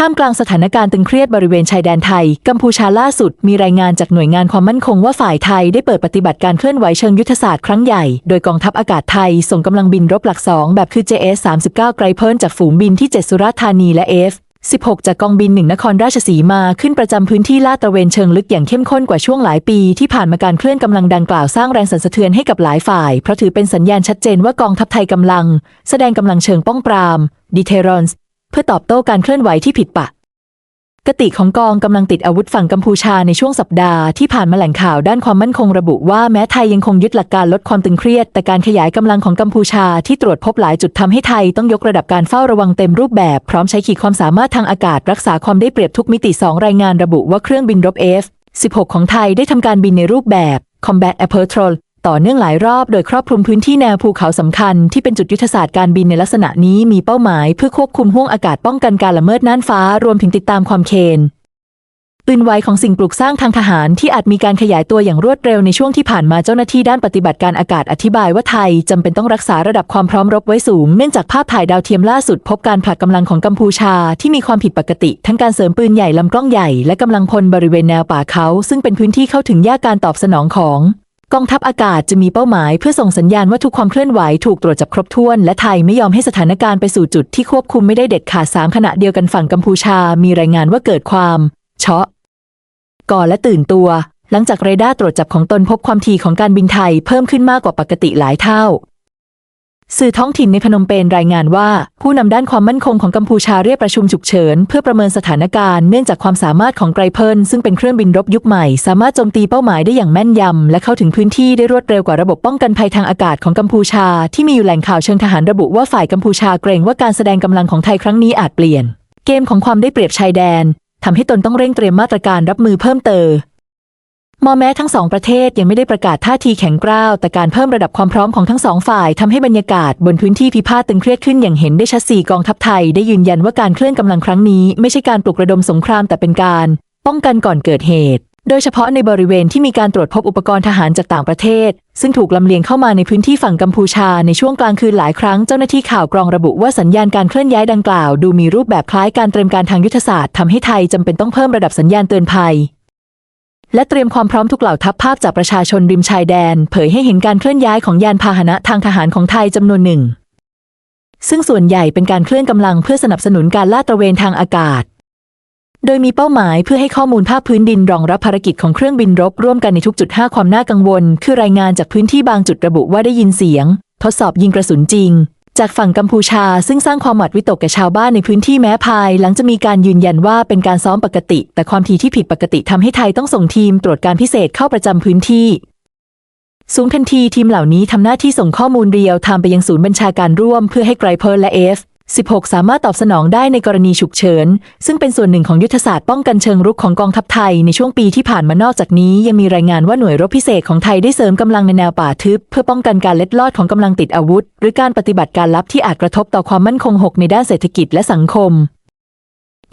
ท่ามกลางสถานการณ์ตึงเครียดบริเวณชายแดนไทย กัมพูชาล่าสุดมีรายงานจากหน่วยงานความมั่นคงว่าฝ่ายไทยได้เปิดปฏิบัติการเคลื่อนไหวเชิงยุทธศาสตร์ครั้งใหญ่ โดยกองทัพอากาศไทยส่งกำลังบินรบหลักสองแบบคือ JS 39ไกรเพิลจากฝูงบินที่ 7 สุราษฎร์ธานีและ F 16 จากกองบินหนึ่งนครราชสีมาขึ้นประจำพื้นที่ลาดตระเวนเชิงลึกอย่างเข้มข้นกว่าช่วงหลายปี ที่ผ่านมาการเคลื่อนกำลังดังกล่าวสร้างแรงสั่นสะเทือนให้กับหลายฝ่าย เพราะถือเป็นสัญญาณชัดเจนว่ากองทัพไทยกำลัง แสดงกำลังเชิงป้องปราม deterrence เเพื่อตอบโต้การเคลื่อนไหวที่ผิดปกติของกองกำลังติดอาวุธฝั่งกัมพูชาในช่วงสัปดาห์ที่ผ่านมาแหล่งข่าวด้านความมั่นคงระบุว่าแม้ไทยยังคงยึดหลักการลดความตึงเครียด แต่การขยายกำลังของกัมพูชาที่ตรวจพบหลายจุดทำให้ไทยต้องยกระดับการเฝ้าระวังเต็มรูปแบบ พร้อมใช้ขีดความสามารถทางอากาศรักษาความได้เปรียบทุกมิติ 2 รายงานระบุว่าเครื่องบินรบ F 16 ของไทยได้ทำการบินในรูปแบบ Combat Air Patrol ต่อเนื่องหลายรอบโดยครอบคลุมพื้นที่แนวภูเขาสำคัญที่เป็นจุดยุทธศาสตร์การบินในลักษณะนี้มีเป้าหมายเพื่อควบคุมห้วงอากาศป้องกันการละเมิดน่านฟ้ารวมถึงติดตามความเคนปืนไวของสิ่งปลูกสร้างทางทหารที่อาจมีการขยายตัวอย่างรวดเร็วในช่วงที่ผ่านมาเจ้าหน้าที่ด้านปฏิบัติการอากาศอธิบายว่าไทยจำเป็นต้องรักษาระดับความพร้อมรบไว้สูง เนื่องจากภาพถ่ายดาวเทียมล่าสุดพบการผลักกำลังของกัมพูชาที่มีความผิดปกติ ทั้งการเสริมปืนใหญ่ลำกล้องใหญ่และกำลังพลบริเวณแนวป่าเขา ซึ่งเป็นพื้นที่เข้าถึงยากการตอบสนองของ กองทัพอากาศจะมีเป้าหมายเพื่อส่งสัญญาณว่าทุกความเคลื่อนไหวถูกตรวจจับครบถ้วน และไทยไม่ยอมให้สถานการณ์ไปสู่จุดที่ควบคุมไม่ได้เด็ดขาดสามขณะเดียวกันฝั่งกัมพูชา มีรายงานว่าเกิดความเชาะก่อนและตื่นตัว หลังจากเรดาร์ตรวจจับของตนพบความถี่ของการบินไทยเพิ่มขึ้นมากกว่าปกติหลายเท่า สื่อท้องถิ่นในพนมเปญรายงานว่า ผู้นำด้านความมั่นคงของกัมพูชาเรียกประชุมฉุกเฉิน เพื่อประเมินสถานการณ์เนื่องจากความสามารถของไกรเพิลซึ่งเป็นเครื่องบินรบยุคใหม่ สามารถโจมตีเป้าหมายได้อย่างแม่นยำ และเข้าถึงพื้นที่ได้รวดเร็วกว่าระบบป้องกันภัยทางอากาศของกัมพูชา ที่มีอยู่แหล่งข่าวเชิงทหารระบุว่าฝ่ายกัมพูชาเกรงว่าการแสดงกำลังของไทยครั้งนี้อาจเปลี่ยน เกมของความได้เปรียบชายแดนทำให้ตนต้องเร่งเตรียมมาตรการรับมือเพิ่มเติม มอแม้ทั้งสองประเทศยังไม่ได้ประกาศท่าทีแข็งกร้าว แต่การเพิ่มระดับความพร้อมของทั้งสองฝ่ายทำให้บรรยากาศบนพื้นที่พิพาทตึงเครียดขึ้นอย่างเห็นได้ชัดสี่กองทัพไทยได้ยืนยันว่าการเคลื่อนกำลังครั้งนี้ไม่ใช่การปลุกระดมสงครามแต่เป็นการ ป้องกันก่อนเกิดเหตุ โดยเฉพาะในบริเวณที่มีการตรวจพบอุปกรณ์ทหารจากต่างประเทศ ซึ่งถูกลำเลียงเข้ามาในพื้นที่ฝั่งกัมพูชาในช่วงกลางคืนหลายครั้งเจ้าหน้าที่ข่าวกรองระบุว่าสัญญาณการเคลื่อนย้ายดังกล่าว ดูมีรูปแบบคล้ายการเตรียมการทางยุทธศาสตร์ทำให้ไทยจำเป็นต้องเพิ่มระดับสัญญาณเตือนภัย และเตรียมความพร้อมทุกเหล่าทัพภาพจากประชาชนริมชายแดน เผยให้เห็นการเคลื่อนย้ายของยานพาหนะทางทหารของไทยจำนวนหนึ่ง ซึ่งส่วนใหญ่เป็นการเคลื่อนกำลังเพื่อสนับสนุนการลาดตระเวนทางอากาศ โดยมีเป้าหมายเพื่อให้ข้อมูลภาคพื้นดินรองรับภารกิจของเครื่องบินรบร่วมกันในทุกจุดห้าความน่ากังวล คือรายงานจากพื้นที่บางจุดระบุว่าได้ยินเสียง ทดสอบยิงกระสุนจริง จากฝั่งกัมพูชาซึ่งสร้างความหวาดวิตกแก่ชาวบ้านในพื้นที่แม้ภาย หลังจะมีการยืนยันว่าเป็นการซ้อมปกติ แต่ความถี่ที่ผิดปกติทำให้ไทยต้องส่งทีมตรวจการพิเศษเข้าประจำพื้นที่สูงทันทีทีมเหล่านี้ทำหน้าที่ส่งข้อมูลเรียวไทม์ไปยังศูนย์บัญชาการร่วมเพื่อให้ไกรเพิร์ลและเอฟ 16 สามารถตอบสนองได้ในกรณีฉุกเฉิน ซึ่งเป็นส่วนหนึ่งของยุทธศาสตร์ป้องกันเชิงรุกของกองทัพไทยในช่วงปีที่ผ่านมานอกจากนี้ ยังมีรายงานว่าหน่วยรบพิเศษของไทยได้เสริมกำลังในแนวป่าทึบ เพื่อป้องกันการเล็ดลอดของกำลังติดอาวุธ หรือการปฏิบัติการลับที่อาจกระทบต่อความมั่นคงหกในด้านเศรษฐกิจและสังคม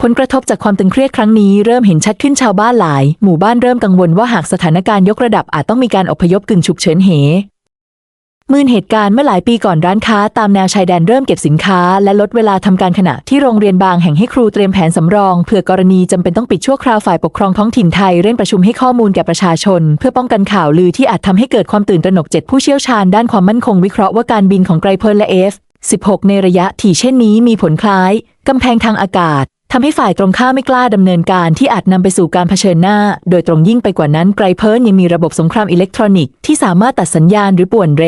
ผลกระทบจากความตึงเครียดครั้งนี้เริ่มเห็นชัดขึ้นชาวบ้านหลาย หมู่บ้านเริ่มกังวลว่าหากสถานการณ์ยกระดับอาจต้องมีการอพยพกึ่งฉุกเฉินเห มื่นเหตุการณ์เมื่อหลายปีก่อนร้านค้าตามแนวชายแดนเริ่มเก็บสินค้า และลดเวลาทำการขณะที่โรงเรียนบางแห่งให้ครูเตรียมแผนสำรองเผื่อกรณีจำเป็นต้องปิดชั่วคราวฝ่ายปกครองท้องถิ่นไทยเร่งประชุมให้ข้อมูลแก่ประชาชน เพื่อป้องกันข่าวลือที่อาจทำให้เกิดความตื่นตระหนกเจ็ดผู้เชี่ยวชาญด้านความมั่นคงวิเคราะห์ว่าการบินของไกรเพลและเอฟ16 ในระยะถี่เช่นนี้มีผลคล้ายกำแพงทางอากาศ ทำให้ฝ่ายตรงข้ามไม่กล้าดำเนินการที่อาจนำไปสู่การเผชิญหน้า โดยตรงยิ่งไปกว่านั้นไกรเพิร์ลยังมีระบบสงครามอิเล็กทรอนิกส์ที่สามารถตัดสัญญาณหรือป่วนเร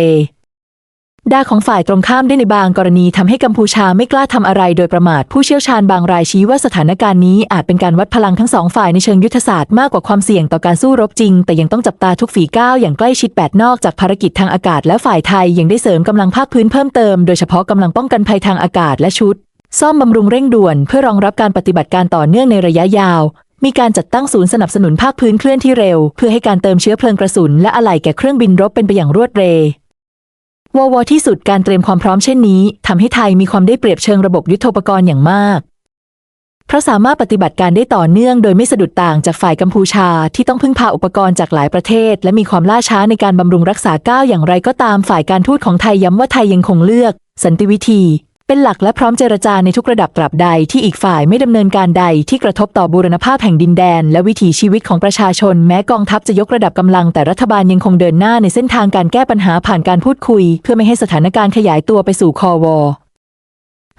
ด้าของฝ่ายตรงข้ามได้ในบางกรณีทำให้กัมพูชาไม่กล้าทำอะไรโดยประมาทผู้เชี่ยวชาญบางรายชี้ว่าสถานการณ์นี้อาจเป็นการวัดพลังทั้งสองฝ่ายในเชิงยุทธศาสตร์มากกว่าความเสี่ยงต่อการสู้รบจริง แต่ยังต้องจับตาทุกฝีก้าวอย่างใกล้ชิดแปดนอกจากภารกิจทางอากาศและฝ่ายไทยยังได้เสริมกำลังภาคพื้นเพิ่มเติมโดยเฉพาะกำลังป้องกันภัยทางอากาศและชุด ซ่อมบำรุงเร่งด่วนเพื่อรองรับการปฏิบัติการต่อเนื่องในระยะยาว มีการจัดตั้งศูนย์สนับสนุนภาคพื้นเคลื่อนที่เร็ว เพื่อให้การเติมเชื้อเพลิงกระสุนและอะไหล่แก่เครื่องบินรบเป็นไปอย่างรวดเร็วววที่สุดการเตรียมความพร้อมเช่นนี้ทำให้ไทยมีความได้เปรียบเชิงระบบยุทโธปกรณ์อย่างมาก เพราะสามารถปฏิบัติการได้ต่อเนื่องโดยไม่สะดุดต่างจากฝ่ายกัมพูชาที่ต้องพึ่งพาอุปกรณ์จากหลายประเทศ และมีความล่าช้าในการบำรุงรักษาก้าวอย่างไรก็ตามฝ่ายการทูตของไทยย้ำว่าไทยยังคงเลือก สันติวิธี เป็นหลักและพร้อมเจรจาในทุกระดับตราบใดที่อีกฝ่ายไม่ดำเนินการใดที่กระทบต่อบูรณภาพแห่งดินแดน และวิถีชีวิตของประชาชน แม้กองทัพจะยกระดับกำลังแต่รัฐบาลยังคงเดินหน้าในเส้นทางการแก้ปัญหาผ่านการพูดคุย เพื่อไม่ให้สถานการณ์ขยายตัวไปสู่คอวอ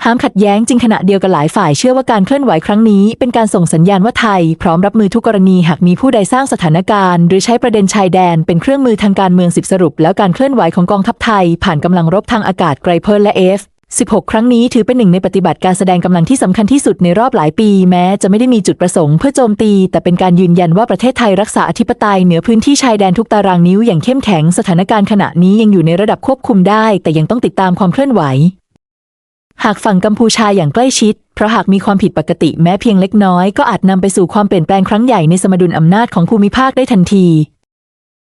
ห้ามขัดแย้งจริงขณะเดียวกันหลายฝ่ายเชื่อว่าการเคลื่อนไหวครั้งนี้ เป็นการส่งสัญญาณว่าไทย พร้อมรับมือทุกกรณีหากมีผู้ใดสร้างสถานการณ์ หรือใช้ประเด็นชายแดนเป็นเครื่องมือทางการเมืองสิบสรุป แล้วการเคลื่อนไหวของกองทัพไทย ผ่านกำลังรบทางอากาศไกรเพลและ F 16 ครั้งนี้ถือเป็นหนึ่งในปฏิบัติการแสดงกำลังที่สำคัญที่สุดในรอบหลายปี แม้จะไม่ได้มีจุดประสงค์เพื่อโจมตี แต่เป็นการยืนยันว่าประเทศไทยรักษาอธิปไตยเหนือพื้นที่ชายแดนทุกตารางนิ้วอย่างเข้มแข็งสถานการณ์ขณะนี้ยังอยู่ในระดับควบคุมได้ แต่ยังต้องติดตามความเคลื่อนไหว หากฝั่งกัมพูชาอย่างใกล้ชิด เพราะหากมีความผิดปกติแม้เพียงเล็กน้อยก็อาจนำไปสู่ความเปลี่ยนแปลงครั้งใหญ่ในสมดุลอำนาจของภูมิภาคได้ทันที